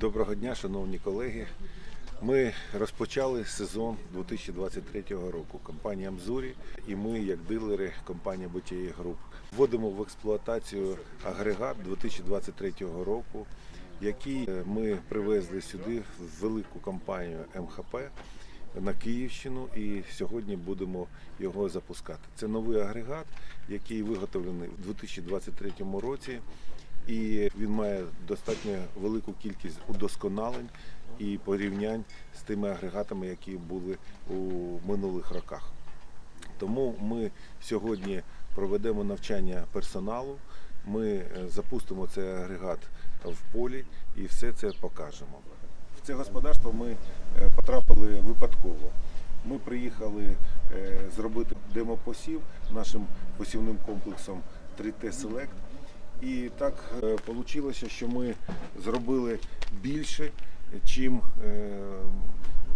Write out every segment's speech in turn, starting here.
Доброго дня, шановні колеги. Ми розпочали сезон 2023 року. Компанія Мзурі і ми, як дилери, компанія BTA Group, вводимо в експлуатацію агрегат 2023 року, який е, ми привезли сюди в велику компанію МХП на Київщину і сьогодні будемо його запускати. Це новий агрегат, який виготовлений у 2023 році і він має достатньо велику кількість удосконалень і порівнянь з тими агрегатами, які були у минулих роках. Тому ми сьогодні проведемо навчання персоналу. Ми е, запустимо цей агрегат в полі і все це покажемо. В це господарство ми е, потрапили випадково. Ми приїхали е, зробити демопосів нашим посівним комплексом 3T Select. І так вийшло, що ми зробили більше, чим е,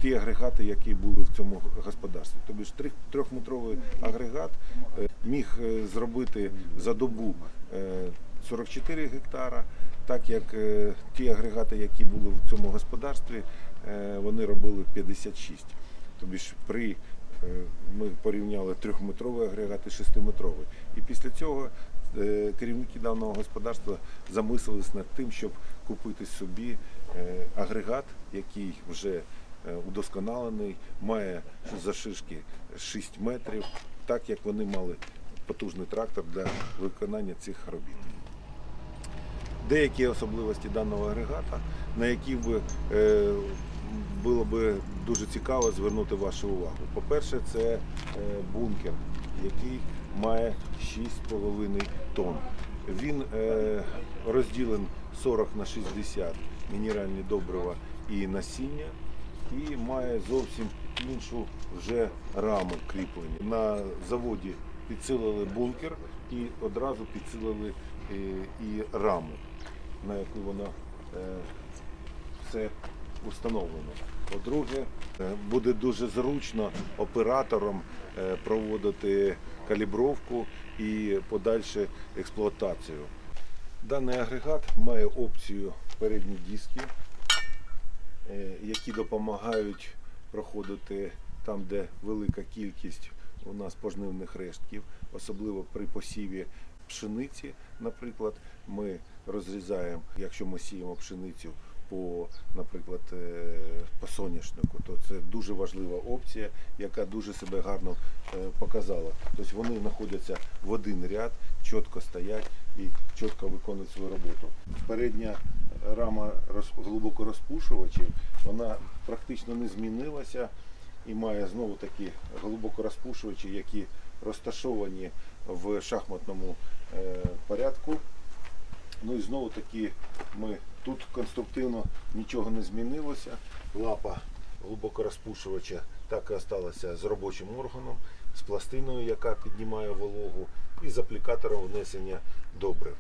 ті агрегати, які були в цьому господарстві. Тобто трьохметровий агрегат е, міг е, зробити за добу е, 44 гектара, так як е, ті агрегати, які були в цьому господарстві, е, вони робили 56. Тобто ж при е, ми порівняли трьохметровий агрегат і шестиметровий. І після цього е, керівники даного господарства замислились над тим, щоб купити собі е, агрегат, який вже е, удосконалений, має зашишки 6 метрів, так як вони мали потужний трактор для виконання цих робіт деякі особливості даного агрегата, на які би е, було би дуже цікаво звернути вашу увагу. По-перше, це е, бункер, який має 6,5 тонн. Він е, розділен 40 на 60 мінеральні добрива і насіння, і має зовсім іншу вже раму кріплення. На заводі підсилили бункер і одразу підсилили е, і раму, на яку вона е, все установлено. По-друге, е, буде дуже зручно операторам е, проводити калібровку і подальшу експлуатацію. Даний агрегат має опцію передні диски, е, які допомагають проходити там, де велика кількість у нас пожнивних рештків, особливо при посіві пшениці, наприклад, ми розрізаємо, якщо ми сіємо пшеницю по, наприклад, е, по соняшнику, то це дуже важлива опція, яка дуже себе гарно е, показала. Тобто вони знаходяться в один ряд, чітко стоять і чітко виконують свою роботу. Передня рама роз- глибокорозпушувачів, вона практично не змінилася і має знову такі глибокорозпушувачі, які розташовані в шахматному е, порядку. Ну і знову таки ми тут конструктивно нічого не змінилося. Лапа глибокорозпушувача так і залишилася з робочим органом, з пластиною, яка піднімає вологу, і з аплікатором внесення добрив.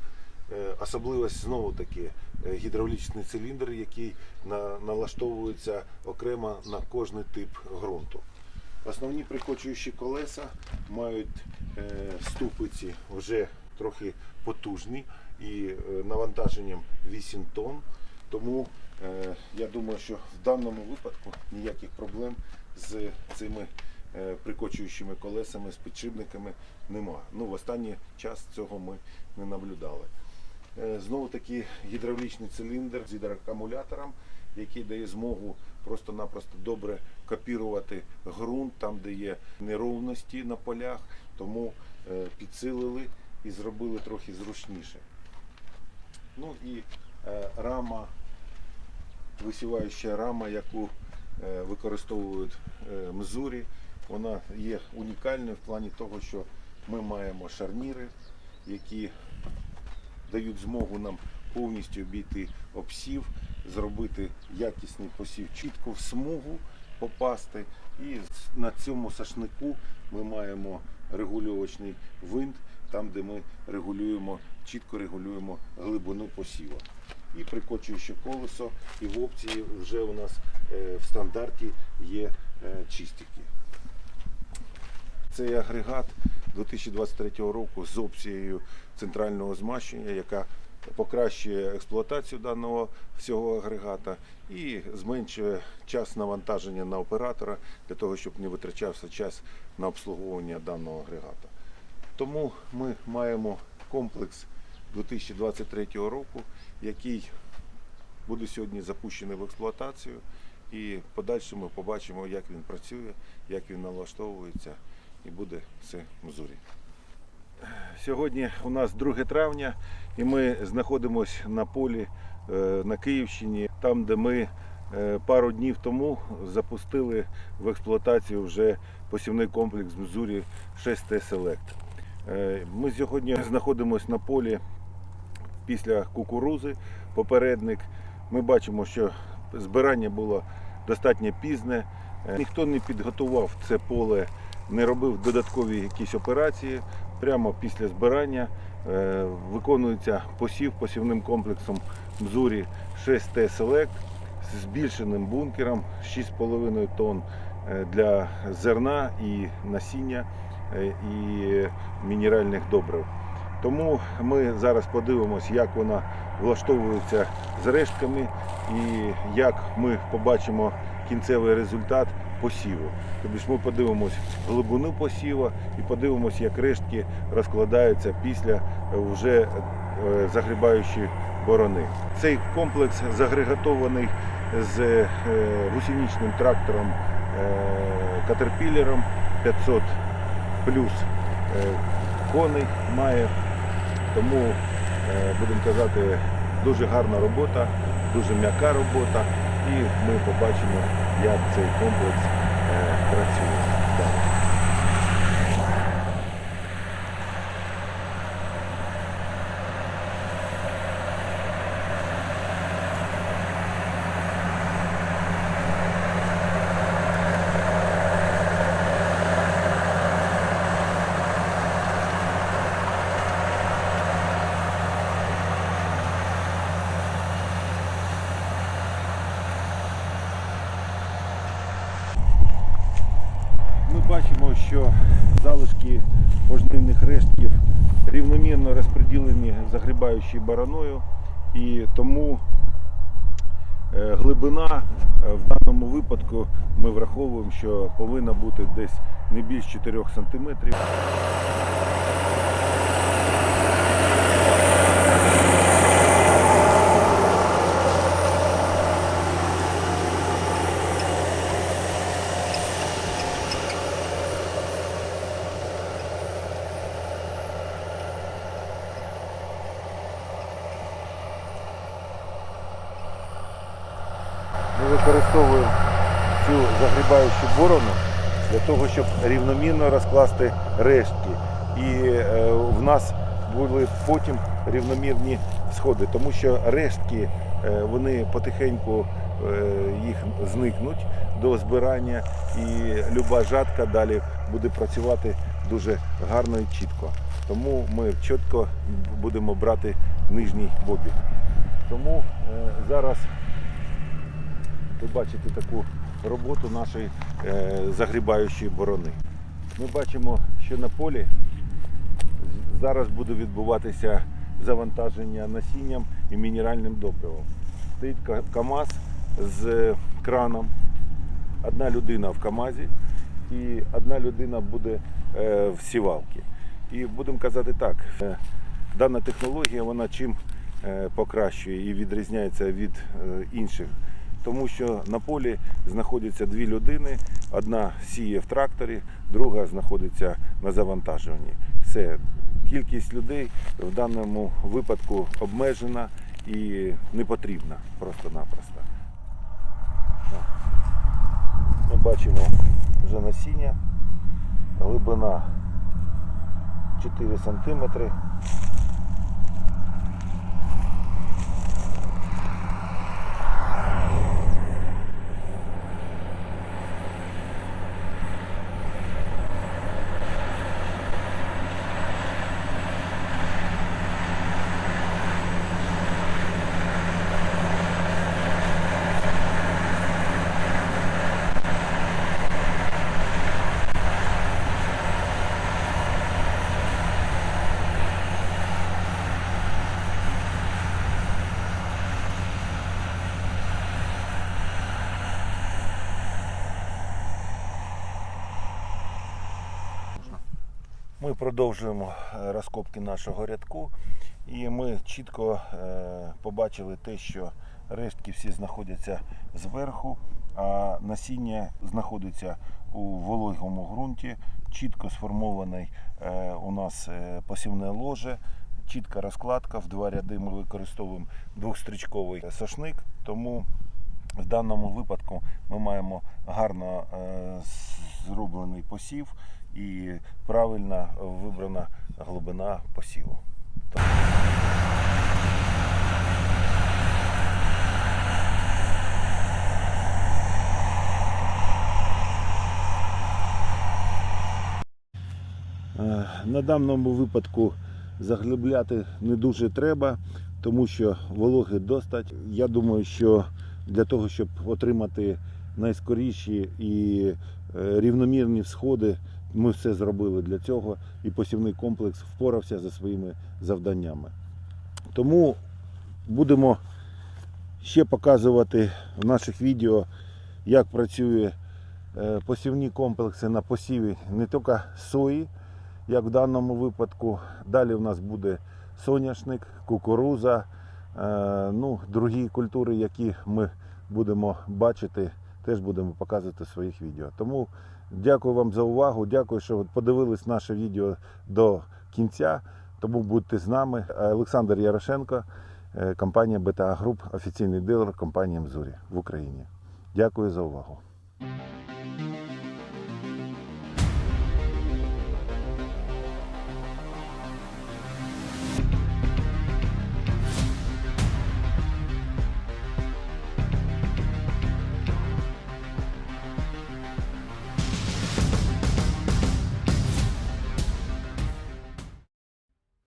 Е, Особливість знову таки е, гідравлічний циліндр, який на- налаштовується окремо на кожний тип ґрунту. Основні прикочуючі колеса мають е, ступиці вже трохи потужні і е, навантаженням 8 тонн. Тому е, я думаю, що в даному випадку ніяких проблем з цими е, прикочуючими колесами, з підшипниками нема. Ну, в останній час цього ми не наблюдали. Знову таки гідравлічний циліндр з гідроакумулятором, який дає змогу просто-напросто добре копірувати ґрунт там, де є неровності на полях, тому підсилили і зробили трохи зручніше. Ну і е, рама, висіваюча рама, яку е, використовують е, мзурі, вона є унікальною в плані того, що ми маємо шарніри, які дають змогу нам повністю обійти обсів, зробити якісний посів, чітко в смугу попасти. І на цьому сашнику ми маємо регулювачний винт, там, де ми регулюємо, чітко регулюємо глибину посіва. І прикочуюче колесо, і в опції вже у нас е, в стандарті є е, чистики. Цей агрегат 2023 року з опцією центрального змащення, яка покращує експлуатацію даного всього агрегата і зменшує час навантаження на оператора для того, щоб не витрачався час на обслуговування даного агрегата. Тому ми маємо комплекс 2023 року, який буде сьогодні запущений в експлуатацію. І в подальшому побачимо, як він працює, як він налаштовується, і буде все в мзурі. Сьогодні у нас 2 травня, і ми знаходимося на полі е, на Київщині, там, де ми е, пару днів тому запустили в експлуатацію вже посівний комплекс Мзурі 6T Select. Е, Ми сьогодні знаходимося на полі після кукурузи, попередник. Ми бачимо, що збирання було достатньо пізне. Е, Ніхто не підготував це поле, не робив додаткові якісь операції. Прямо після збирання е, виконується посів посівним комплексом Мзурі 6T Select з збільшеним бункером 6,5 тонн е, для зерна і насіння і мінеральних добрив. Тому ми зараз подивимося, як вона влаштовується з рештками і як ми побачимо кінцевий результат посіву. Тобто ми подивимось глибину посіва і подивимось, як рештки розкладаються після вже е, загрібаючої борони. Цей комплекс загрегатований з е, гусеничним трактором Caterpillar 500 плюс е, коней має. Тому, е, будемо казати, дуже гарна робота, дуже м'яка робота, і ми побачимо, як цей комплекс е, працює. далі. Ми бачимо, що залишки пожнивних рештків рівномірно розподілені загрібаючою бараною, і тому е, глибина е, в даному випадку ми враховуємо, що повинна бути десь не більш 4 см. Ми використовуємо цю загрібаючу борону для того, щоб рівномірно розкласти рештки. І е, в нас були потім рівномірні сходи, тому що рештки е, вони потихеньку е, їх зникнуть до збирання, і люба жатка далі буде працювати дуже гарно і чітко. Тому ми чітко будемо брати нижній бобік. Тому зараз ви бачите таку роботу нашої е, загрібаючої борони. Ми бачимо, що на полі зараз буде відбуватися завантаження насінням і мінеральним добривом. Стоїть КАМАЗ з е, краном, одна людина в КАМАЗі і одна людина буде е, в сівалці. І будемо казати так, дана технологія вона чим покращує і відрізняється від інших тому що на полі знаходяться дві людини. Одна сіє в тракторі, друга знаходиться на завантажуванні. Все, кількість людей в даному випадку обмежена і не потрібна просто-напросто. Ми бачимо вже насіння, глибина 4 см. Ми продовжуємо е, розкопки нашого рядку, і ми чітко е, побачили те, що рештки всі знаходяться зверху, а насіння знаходиться у вологому ґрунті, чітко сформований е, у нас е, посівне ложе. Чітка розкладка. В два ряди ми використовуємо двохстрічковий сошник, тому в даному випадку ми маємо гарно зроблений посів і правильно вибрана глибина посіву. Е, На даному випадку заглибляти не дуже треба, тому що вологи достать. Я думаю, що для того, щоб отримати найскоріші і е, рівномірні всходи, ми все зробили для цього, і посівний комплекс впорався за своїми завданнями. Тому будемо ще показувати в наших відео, як працює е, посівні комплекси на посіві не тільки сої, як в даному випадку. Далі в нас буде соняшник, кукуруза, е, ну, другі культури, які ми будемо бачити, теж будемо показувати в своїх відео. Тому дякую вам за увагу. Дякую, що подивились наше відео до кінця. Тому будьте з нами. Олександр Ярошенко, е, компанія БТА Груп, офіційний дилер компанії Мзурі в Україні. Дякую за увагу.